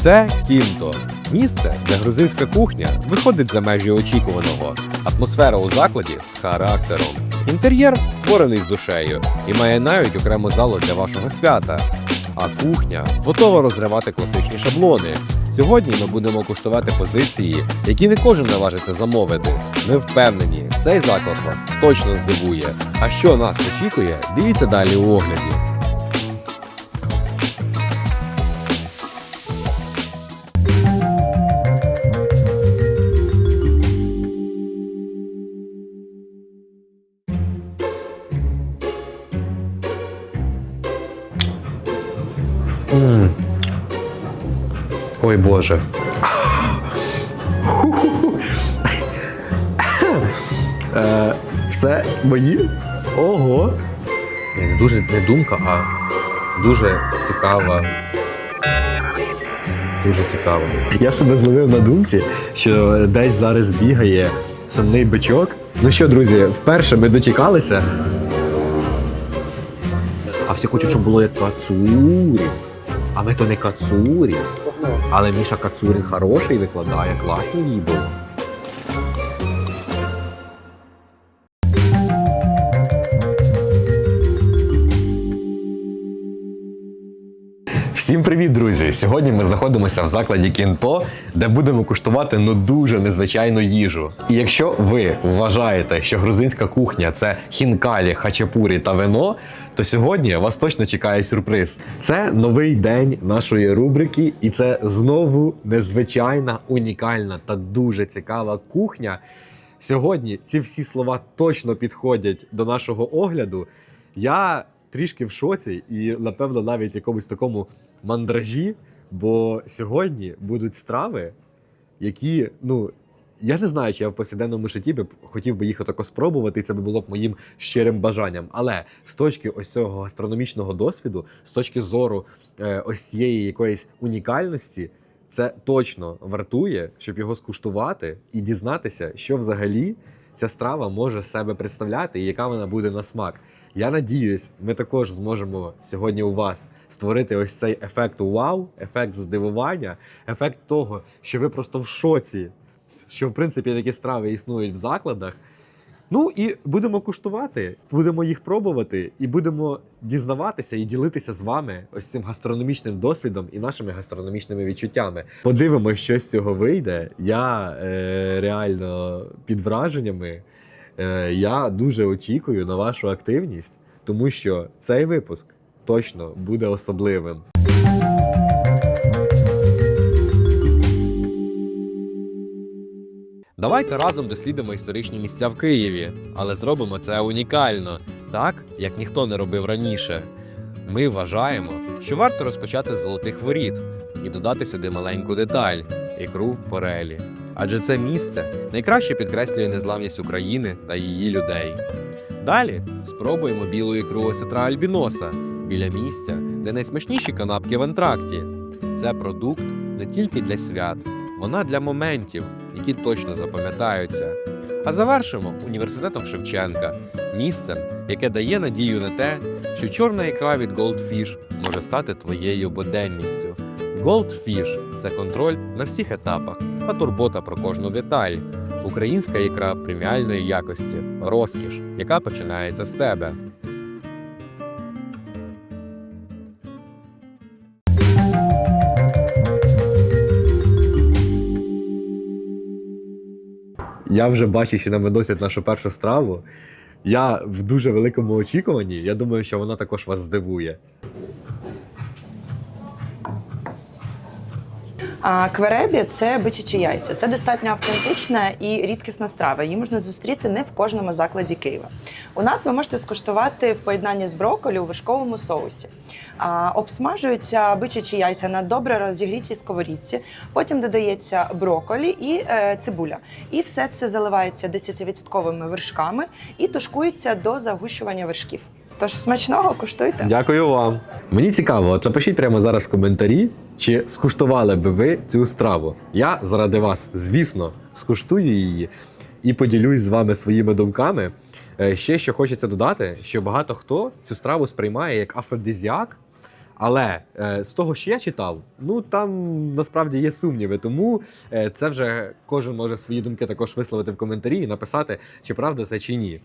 Це кінто місце, де грузинська кухня виходить за межі очікуваного. Атмосфера у закладі з характером. Інтер'єр створений з душею і має навіть окрему залу для вашого свята. А кухня готова розривати класичні шаблони. Сьогодні ми будемо куштувати позиції, які не кожен наважиться замовити. Ми впевнені, цей заклад вас точно здивує. А що нас очікує, дивіться далі у огляді. Боже. Е, все мої? Ого. Не дуже не думка, а дуже цікава. Дуже цікаво. Я себе зловив на думці, що десь зараз бігає сумний бичок. Ну що, друзі, вперше ми дочекалися. А всі хочуть, щоб було як Кацурі. А ми то не Кацурі. Але Міша Кацурін хороший викладає, класний відео. Всім привіт, друзі! Сьогодні ми знаходимося в закладі Кінто, де будемо куштувати ну дуже незвичайну їжу. І якщо ви вважаєте, що грузинська кухня це хінкалі, хачапурі та вино, то сьогодні вас точно чекає сюрприз. Це новий день нашої рубрики, і це знову незвичайна, унікальна та дуже цікава кухня. Сьогодні ці всі слова точно підходять до нашого огляду. Я трішки в шоці і, напевно, навіть в якомусь такому мандражі, бо сьогодні будуть страви, які, ну, я не знаю, чи я в повсякденному житті би хотів би їх отако спробувати, і це би було б моїм щирим бажанням. Але з точки ось цього гастрономічного досвіду, з точки зору е, ось цієї якоїсь унікальності, це точно вартує, щоб його скуштувати і дізнатися, що взагалі ця страва може себе представляти і яка вона буде на смак. Я надіюсь, ми також зможемо сьогодні у вас створити ось цей ефект вау, ефект здивування, ефект того, що ви просто в шоці, що в принципі такі страви існують в закладах. Ну і будемо куштувати, будемо їх пробувати, і будемо дізнаватися і ділитися з вами ось цим гастрономічним досвідом і нашими гастрономічними відчуттями. Подивимось, що з цього вийде. Я е, реально під враженнями. Е, я дуже очікую на вашу активність, тому що цей випуск точно буде особливим. Давайте разом дослідимо історичні місця в Києві, але зробимо це унікально, так як ніхто не робив раніше. Ми вважаємо, що варто розпочати з золотих воріт і додати сюди маленьку деталь ікру форелі. Адже це місце найкраще підкреслює незламність України та її людей. Далі спробуємо білу ікру осетра альбіноса біля місця, де найсмачніші канапки в антракті. Це продукт не тільки для свят, вона для моментів, які точно запам'ятаються. А завершимо університетом Шевченка, місцем, яке дає надію на те, що чорна ікра від Goldfish може стати твоєю буденністю. Goldfish – це контроль на всіх етапах та турбота про кожну деталь. Українська ікра преміальної якості, розкіш, яка починається з тебе. Я вже бачу, що нам виносять нашу першу страву. Я в дуже великому очікуванні. Я думаю, що вона також вас здивує. А кверебі це бичачі яйця. Це достатньо автентична і рідкісна страва. Її можна зустріти не в кожному закладі Києва. У нас ви можете скуштувати в поєднанні з брокколі у вершковому соусі. А, обсмажуються бичачі яйця на добре розігрітій сковорідці. Потім додається брокколі і е, цибуля. І все це заливається 10% вершками і тушкується до загущування вершків. Тож смачного куштуйте. Дякую вам. Мені цікаво, от напишіть прямо зараз коментарі, чи скуштували би ви цю страву. Я заради вас, звісно, скуштую її і поділюсь з вами своїми думками. Е, Ще що хочеться додати, що багато хто цю страву сприймає як афродизіак, Але е, з того, що я читав, ну там насправді є сумніви. Тому е, це вже кожен може свої думки також висловити в коментарі і написати, чи правда це чи ні.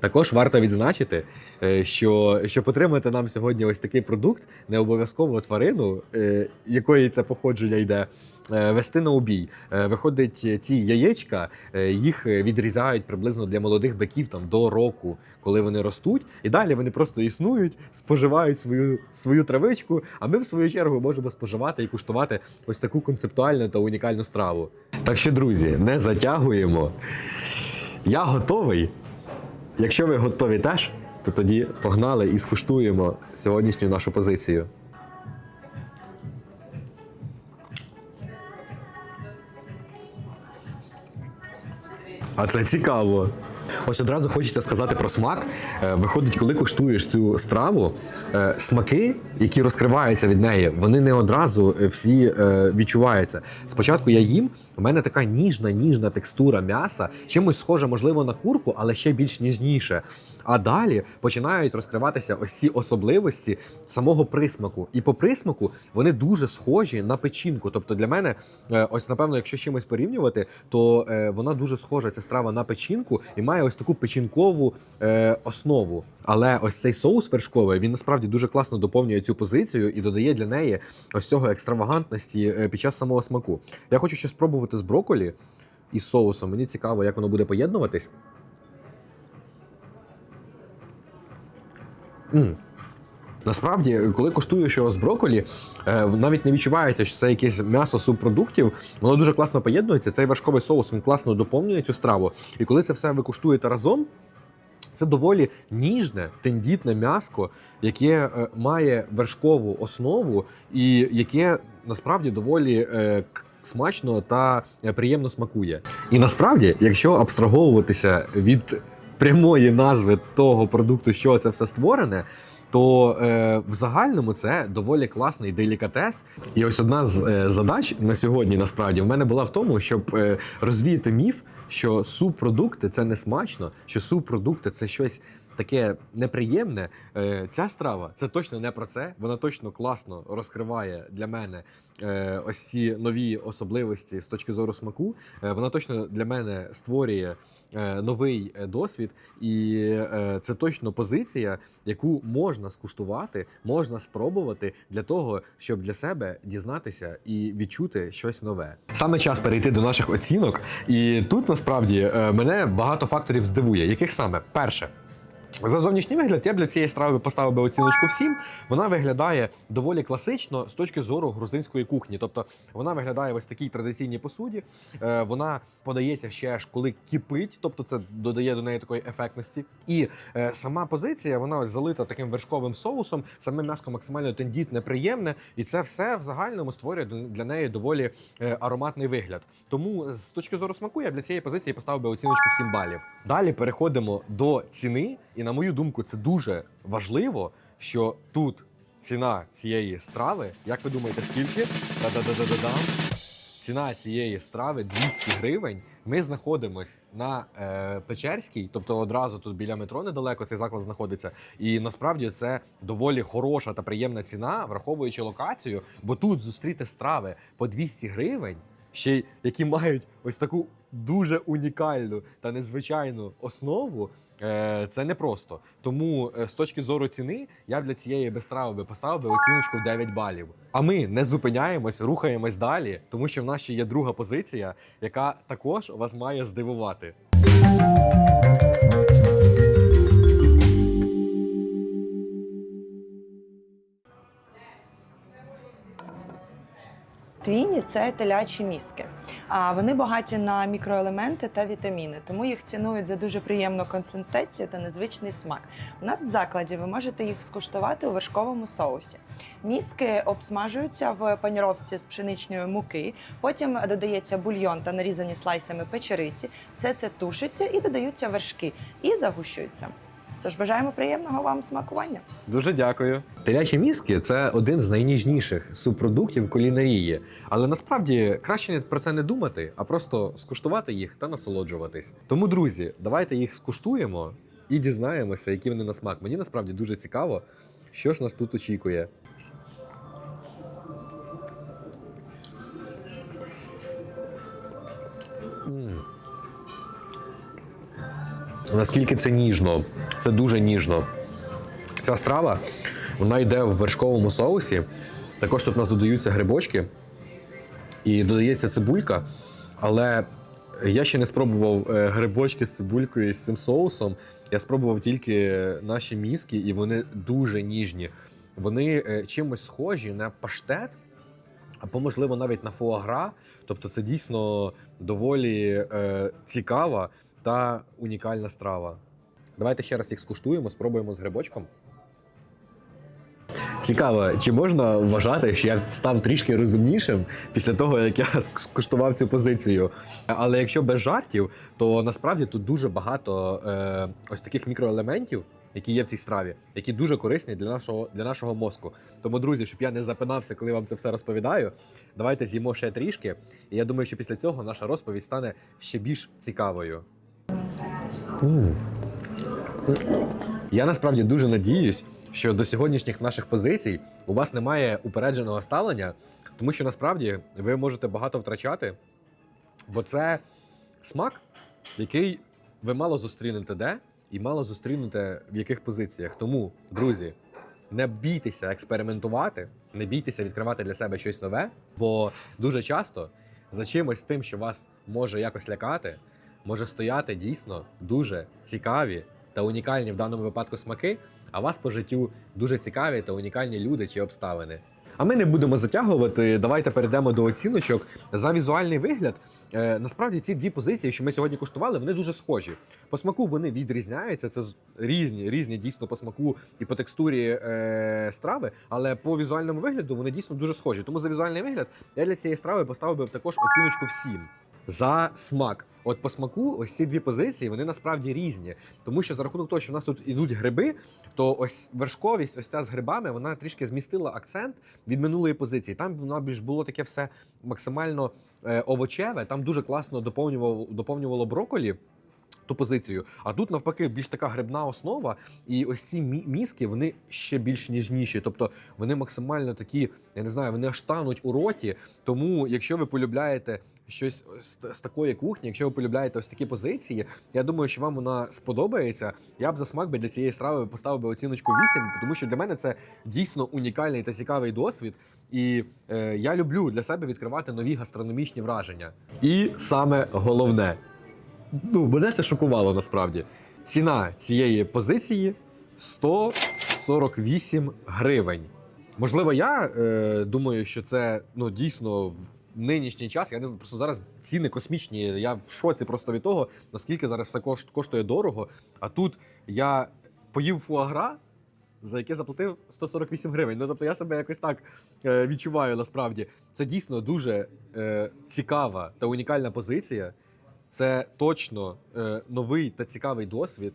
Також варто відзначити, е, що щоб отримати нам сьогодні ось такий продукт, не обов'язково тварину, е, якої це походження йде, е, вести на обій. Виходить, ці яєчка їх відрізають приблизно для молодих биків там до року, коли вони ростуть, і далі вони просто існують, споживають свою, свою травичку. А ми, в свою чергу, можемо споживати і куштувати ось таку концептуальну та унікальну страву. Так що, друзі, не затягуємо. Я готовий. Якщо ви готові теж, то тоді погнали і скуштуємо сьогоднішню нашу позицію. А це цікаво. Ось одразу хочеться сказати про смак. Е, Виходить, коли куштуєш цю страву, е, смаки, які розкриваються від неї, вони не одразу е, всі відчуваються. Спочатку я їм, у мене така ніжна, ніжна текстура м'яса, чимось схоже, можливо, на курку, але ще більш ніжніше. А далі починають розкриватися ось ці особливості самого присмаку. І по присмаку вони дуже схожі на печінку. Тобто для мене, е, ось напевно, якщо з чимось порівнювати, то е, вона дуже схожа ця страва на печінку і має ось таку печінкову е, основу. Але ось цей соус вершковий він насправді дуже класно доповнює цю позицію і додає для неї ось цього екстравагантності під час самого смаку. Я хочу ще спробувати з броколі із соусом. Мені цікаво, як воно буде поєднуватись. М. Насправді, коли куштуєш його з броколі, е, навіть не відчувається, що це якесь м'ясо субпродуктів. Воно дуже класно поєднується. Цей вершковий соус він класно доповнює цю страву. І коли це все ви куштуєте разом, це доволі ніжне, тендітне м'яско, яке е, має вершкову основу і яке насправді доволі е, смачно та е, приємно смакує. І насправді, якщо абстраговуватися від прямої назви того продукту, що це все створене. То е, в загальному це доволі класний делікатес. І ось одна з е, задач на сьогодні, насправді, в мене була в тому, щоб е, розвіяти міф, що субпродукти це не смачно, що субпродукти це щось таке неприємне. Е, ця страва це точно не про це. Вона точно класно розкриває для мене е, ось ці нові особливості з точки зору смаку. Е, вона точно для мене створює. Новий досвід, і це точно позиція, яку можна скуштувати, можна спробувати для того, щоб для себе дізнатися і відчути щось нове. Саме час перейти до наших оцінок, і тут насправді мене багато факторів здивує. Яких саме перше? За зовнішній вигляд я б для цієї страви поставив би оціночку всім. Вона виглядає доволі класично з точки зору грузинської кухні. Тобто вона виглядає ось такій традиційній посуді. Е, Вона подається ще ж коли кипить, тобто це додає до неї такої ефектності. І е, сама позиція вона ось залита таким вершковим соусом. Саме м'ясо максимально тендітне, приємне, і це все в загальному створює для неї доволі е, ароматний вигляд. Тому з точки зору смаку я для цієї позиції поставив би оціночку в 7 балів. Далі переходимо до ціни, і на мою думку, це дуже важливо, що тут ціна цієї страви, як ви думаєте, скільки? Та-да-да-да-да-дам. Ціна цієї страви 200 гривень. Ми знаходимось на е, Печерській, тобто одразу тут біля метро недалеко цей заклад знаходиться. І насправді це доволі хороша та приємна ціна, враховуючи локацію, бо тут зустріти страви по 200 гривень, ще й які мають ось таку дуже унікальну та незвичайну основу. Е, Це непросто. Тому е, з точки зору ціни я б для цієї безстрави би поставив би оціночку в 9 балів. А ми не зупиняємось, рухаємось далі, тому що в нас ще є друга позиція, яка також вас має здивувати. Це телячі мізки. А вони багаті на мікроелементи та вітаміни, тому їх цінують за дуже приємну консистенцію та незвичний смак. У нас в закладі ви можете їх скуштувати у вершковому соусі. Мізки обсмажуються в паніровці з пшеничної муки, потім додається бульйон та нарізані слайсами печериці. Все це тушиться і додаються вершки і загущуються. Тож бажаємо приємного вам смакування. Дуже дякую. Телячі мізки це один з найніжніших субпродуктів кулінарії, але насправді краще про це не думати, а просто скуштувати їх та насолоджуватись. Тому, друзі, давайте їх скуштуємо і дізнаємося, які вони на смак. Мені насправді дуже цікаво, що ж нас тут очікує. Наскільки це ніжно, це дуже ніжно. Ця страва вона йде в вершковому соусі. Також тут у нас додаються грибочки і додається цибулька. Але я ще не спробував е, грибочки з цибулькою і з цим соусом. Я спробував тільки наші мізки, і вони дуже ніжні. Вони е, чимось схожі на паштет, або, можливо, навіть на фуагра. Тобто це дійсно доволі е, цікава та унікальна страва. Давайте ще раз їх скуштуємо, спробуємо з грибочком. Цікаво, чи можна вважати, що я став трішки розумнішим після того, як я скуштував цю позицію. Але якщо без жартів, то насправді тут дуже багато е, ось таких мікроелементів, які є в цій страві, які дуже корисні для нашого, для нашого мозку. Тому, друзі, щоб я не запинався, коли вам це все розповідаю, давайте з'їмо ще трішки. І я думаю, що після цього наша розповідь стане ще більш цікавою. М. Я насправді дуже надіюсь, що до сьогоднішніх наших позицій у вас немає упередженого ставлення, тому що насправді ви можете багато втрачати, бо це смак, який ви мало зустрінете де і мало зустрінете в яких позиціях. Тому, друзі, не бійтеся експериментувати, не бійтеся відкривати для себе щось нове, бо дуже часто за чимось тим, що вас може якось лякати, може стояти дійсно дуже цікаві та унікальні в даному випадку смаки, а вас по життю дуже цікаві та унікальні люди чи обставини. А ми не будемо затягувати. Давайте перейдемо до оціночок за візуальний вигляд. Е, насправді ці дві позиції, що ми сьогодні куштували, вони дуже схожі. По смаку вони відрізняються. Це різні, різні дійсно по смаку і по текстурі е, страви, але по візуальному вигляду вони дійсно дуже схожі. Тому за візуальний вигляд я для цієї страви поставив би також оціночку всім. За смак. От по смаку, ось ці дві позиції вони насправді різні. Тому що за рахунок того, що в нас тут ідуть гриби, то ось вершковість, ось ця з грибами, вона трішки змістила акцент від минулої позиції. Там вона більш було таке все максимально е, овочеве. Там дуже класно доповнювало, доповнювало броколі. Ту позицію, а тут навпаки більш така грибна основа, і ось ці мі- мізки вони ще більш ніжніші. Тобто вони максимально такі, я не знаю, вони аж тануть у роті. Тому, якщо ви полюбляєте щось з, такої кухні, якщо ви полюбляєте ось такі позиції, я думаю, що вам вона сподобається. Я б за смак би для цієї страви поставив би оціночку 8, тому що для мене це дійсно унікальний та цікавий досвід. І е, я люблю для себе відкривати нові гастрономічні враження. І саме головне, ну мене це шокувало насправді. Ціна цієї позиції 148 гривень. Можливо, я е, думаю, що це ну дійсно нинішній час. Я не знаю, просто зараз ціни космічні. Я в шоці просто від того, наскільки зараз все коштує дорого. А тут я поїв фуагра, за яке заплатив 148 гривень. Ну тобто я себе якось так е, відчуваю насправді. Це дійсно дуже е, цікава та унікальна позиція. Це точно е, новий та цікавий досвід.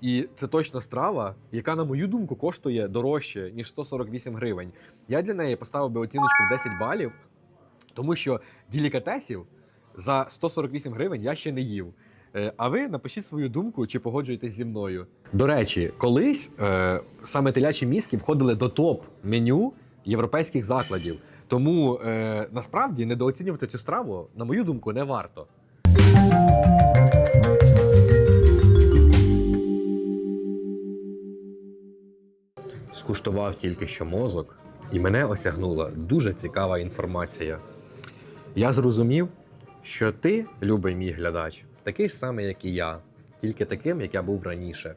І це точно страва, яка, на мою думку, коштує дорожче, ніж 148 гривень. Я для неї поставив би оціночку в 10 балів, тому що делікатесів за 148 гривень я ще не їв. Е, А ви напишіть свою думку, чи погоджуєтесь зі мною. До речі, колись е, саме телячі мізки входили до топ-меню європейських закладів. Тому е, насправді недооцінювати цю страву, на мою думку, не варто. Скуштував тільки що мозок, і мене осягнула дуже цікава інформація. Я зрозумів, що ти, любий мій глядач, такий ж самий, як і я, тільки таким, як я був раніше.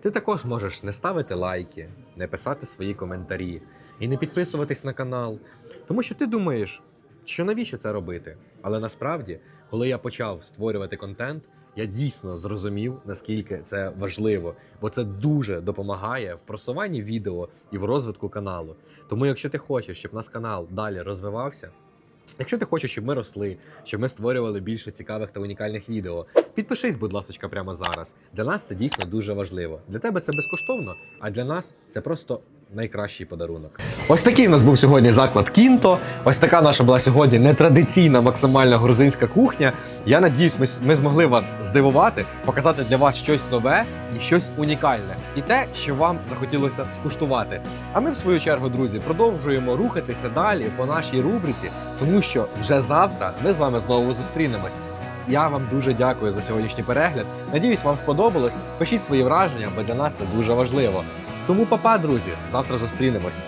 Ти також можеш не ставити лайки, не писати свої коментарі і не підписуватись на канал, тому що ти думаєш, що навіщо це робити? Але насправді, коли я почав створювати контент, я дійсно зрозумів, наскільки це важливо, бо це дуже допомагає в просуванні відео і в розвитку каналу. Тому, якщо ти хочеш, щоб наш канал далі розвивався, якщо ти хочеш, щоб ми росли, щоб ми створювали більше цікавих та унікальних відео, підпишись, будь ласка, прямо зараз. Для нас це дійсно дуже важливо. Для тебе це безкоштовно, а для нас це просто найкращий подарунок. Ось такий у нас був сьогодні заклад Кінто. Ось така наша була сьогодні нетрадиційна максимальна грузинська кухня. Я надіюсь, ми, ми змогли вас здивувати, показати для вас щось нове і щось унікальне, і те, що вам захотілося скуштувати. А ми, в свою чергу, друзі, продовжуємо рухатися далі по нашій рубриці, тому що вже завтра ми з вами знову зустрінемось. я вам дуже дякую за сьогоднішній перегляд. Надіюсь, вам сподобалось. Пишіть свої враження, бо для нас це дуже важливо. Тому, папа, друзі, завтра зустрінемось.